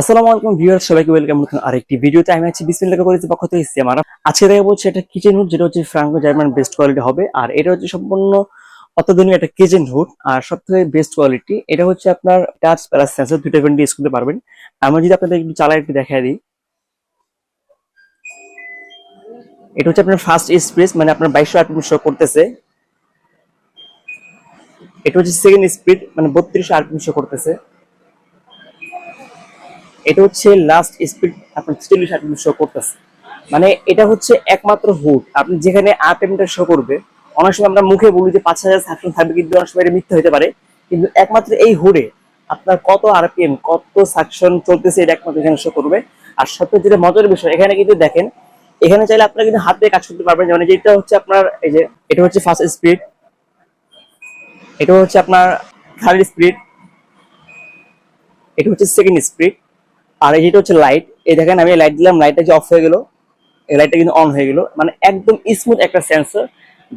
আসসালামু আলাইকুম ভিউয়ার্স, সবাইকে ওয়েলকাম নতুন আরেকটি ভিডিওতে। আমি আছি বিসমিল্লাহ করেছি পক্ষ থেকে ইসলাম আর আজকে দেখা বলছে এটা কিচেন হুড যেটা হচ্ছে ফ্রাঙ্কো জার্মান বেস্ট কোয়ালিটি হবে। আর এটা হচ্ছে সম্পূর্ণ অত্যাধুনিক একটা কিচেন হুড আর সব থেকে বেস্ট কোয়ালিটি এটা হচ্ছে আপনার টাচ প্লাস সেন্সর দুটো ইভেন্ট ইউজ করতে পারবেন। আমি যদি আপনাদের একটু চালাই একটু দেখাই দিই। এটা হচ্ছে আপনার ফার্স্ট স্প্রেস মানে আপনার বাইশশো আরপিএম শো করতেছে। এটা হচ্ছে সেকেন্ড স্পিড মানে বত্রিশশো আরপিএম শো করতেছে। এটা হচ্ছে লাস্ট স্পিড আপনার চল্লিশ আরপিএম শো করতেছে। মানে এটা হচ্ছে একমাত্র হুড। আপনি যেখানে আরপিএমটা শো করবে, অনেক সময় আমরা মুখে বলি যে পাঁচ হাজার সাকশন থাকবে কিন্তু অনেক সময় এটা মিথ্যা হতে পারে। কিন্তু একমাত্র এই হুডে আপনার কত আরপিএম কত সাকশন চলতেছে এটা একমাত্র এখানে শো করবে। আর সবচেয়ে যেটা মজার বিষয়, এখানে কিন্তু দেখেন, এখানে চাইলে আপনারা কিন্তু হাত কাজ করতে পারবেন। যেমন যেটা হচ্ছে আপনার, এই যে এটা হচ্ছে ফার্স্ট স্পিড এটা হচ্ছে আপনার থার্ড স্পিড এটা হচ্ছে সেকেন্ড স্পিড আর এই যেটা হচ্ছে লাইট এই দেখেন আমি লাইট দিলাম লাইটটা যে অফ হয়ে গেল, এই লাইটটা কিন্তু অন হয়ে গেল। মানে একদম স্মুথ একটা সেন্সর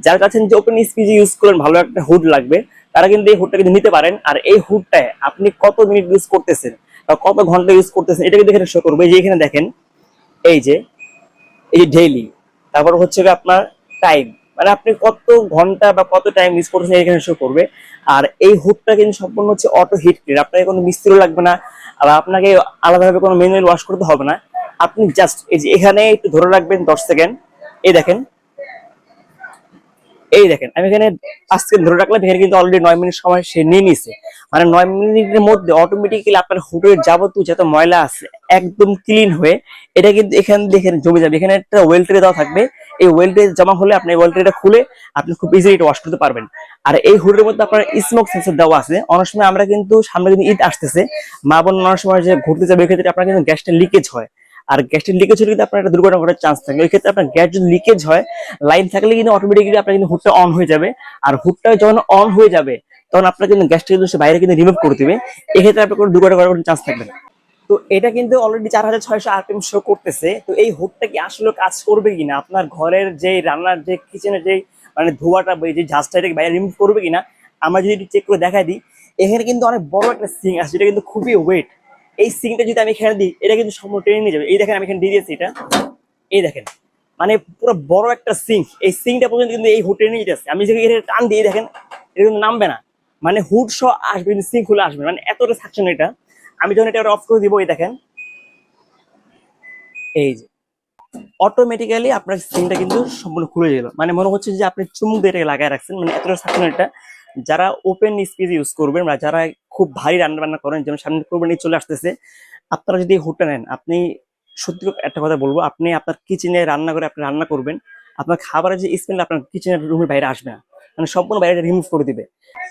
যার কাছে যে ওপেন স্পিজি ইউজ করলেন ভালো একটা হুড লাগবে, তারা কিন্তু এই হুডটা কিন্তু নিতে পারেন। আর এই হুডটায় আপনি কত মিনিট ইউজ করতেছেন বা কত ঘণ্টা ইউজ করতেছেন, এটা কিন্তু এখানে শো করবে। যে এখানে দেখেন, এই যে এই যে ডেইলি তারপর হচ্ছে আপনার টাইম মানে আপনি কত ঘণ্টা বা কত টাইম ইউজ করছেন এখানে শো করবে। আর এই হুডটা কিন্তু সম্পূর্ণ হচ্ছে অটো হিট আপনাকে কোনো মিস্ত্রিও লাগবে না। আর আপনাকে আলাদাভাবে কোনো ম্যানুয়াল ওয়াশ করতে হবে না। আপনি জাস্ট এই যে এখানে একটু ধরে রাখবেন দশ সেকেন্ড এই দেখেন। এই দেখেন, আমি এখানে সেকেন্ড ধরে রাখলাম, এখানে কিন্তু অলরেডি নয় মিনিট সময় সে নিয়ে নিছে। মানে নয় মিনিটের মধ্যে অটোমেটিক্যালি আপনার হুডের যাবতীয় যত ময়লা আছে একদম ক্লিন হয়ে, এটা কিন্তু এখান দিয়ে জমে যাবে। এখানে একটা ওয়েল ট্রে দেওয়া থাকবে। এই ওয়েল জমা হলে আপনি ওয়েল ট্রেটা খুলে আপনি খুব ইজিলি এটা ওয়াশ করতে পারবেন। আর এই হুডের মধ্যে আপনার স্মোক সেন্সর দেওয়া আছে। অনেক সময় আমরা কিন্তু সামনে কিন্তু ঈদ আসতেছে, মা বোন অনেক সময় যে ঘুরতে যাবে ক্ষেত্রে আপনার কিন্তু গ্যাসটা লিকেজ হয়। আর গ্যাসটা লিকেজ হলে কিন্তু আপনার একটা দুর্ঘটনা ঘটার চান্স থাকে। ওই ক্ষেত্রে আপনার গ্যাস যদি লিকেজ হয় লাইন থাকলে কিন্তু অটোমেটিক্যালি আপনার কিন্তু হুডটা অন হয়ে যাবে। আর হুডটা যখন অন হয়ে যাবে, তখন আপনার কিন্তু গ্যাসটা কিন্তু সে বাইরে কিন্তু রিমুভ করে দিবে। এক্ষেত্রে আপনার কোনো দুর্ঘটনা ঘটার চান্স থাকবে না। তো এটা কিন্তু অলরেডি চার হাজার ছয়শো আরপিএম শো করতেছে। তো এই হুডটা কি আসলে কাজ করবে কিনা? আপনার ঘরের যে রান্নার যে কিচেনের যে মানে ধোয়াটা যে ঝাঁজটা এটাকে বাইরে রিমুভ করবে কিনা? আমরা যদি চেক করে দেখাই দিই। এখানে কিন্তু অনেক বড় একটা সিং আছে, যেটা কিন্তু খুবই ওয়েট এই সিংটা যদি আমি এখানে দিই, এটা কিন্তু সম্পূর্ণ টেনে নিয়ে যাবে। এই দেখেন আমি এখানে দিয়ে দিয়েছি এটা। এই দেখেন মানে পুরো বড় একটা সিঙ্ক এই সিঙ্কটা পর্যন্ত কিন্তু এই হুড নিয়ে যাচ্ছে। আমি যদি এটা টান দিই দেখেন, এটা কিন্তু নামবে না। মানে হুড সহ আসবে, কিন্তু সিঙ্ক খুলে আসবে মানে এতটা সাকশন এটা। আমি যখন এটা অফ করে দিব, এই দেখেন। এই যে। অটোমেটিক্যালি আপনার সিমটা কিন্তু সম্পূর্ণ খুলে গেল। মানে মনে হচ্ছে যে আপনি চুমুক দিয়ে এটাকে লাগায় রাখছেন। মানে এতটা সাকশন এটা, যারা ওপেন স্পেস ইউজ করবেন বা যারা খুব ভারী রান্না বান্না করেন, যেমন সামনে কোরবানি চলে আসতেছে, আপনারা যদি এই নেন, আপনি সত্যি একটা কথা বলব, আপনি আপনার কিচেনে রান্না করে আপনি রান্না করবেন, আপনার খাবারের যে স্মেল আপনার কিচেনের রুমের বাইরে আসবে না। মানে সম্পূর্ণ বাইরে রিমুভ করে দিবে।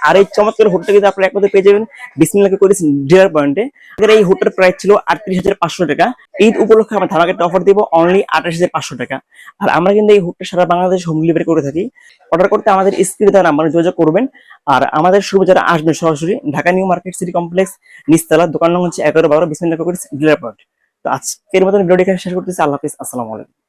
আর এই চমৎকার হুডটা কিন্তু আপনারা একমাত্র পেয়ে যাবেন বিসমিল্লাকে করেছেন ডিলার পয়েন্টে এই হুডটার প্রাইস ছিল আটত্রিশ হাজার পাঁচশো টাকা। ঈদ উপলক্ষে আমরা ধামাকে অফার দিব অনলি আঠাশ হাজার পাঁচশো টাকা। আর আমরা কিন্তু এই হুডটা সারা বাংলাদেশ হোম ডেলিভারি করে থাকি। অর্ডার করতে আমাদের স্ক্রিনে দেওয়া নাম্বারে যোগাযোগ করবেন। আর আমাদের শুরু যারা আসবেন সরাসরি Dhaka new market city complex, নিচতলা, দোকান নম্বর হচ্ছে এগারো বারো, বিসমিল্লাকে করেছে ডিলার পয়েন্ট তো আজকের মতন ভিডিওটি শেষ করতেছি। আল্লাহ হাফিজ। আসসালামু আলাইকুম।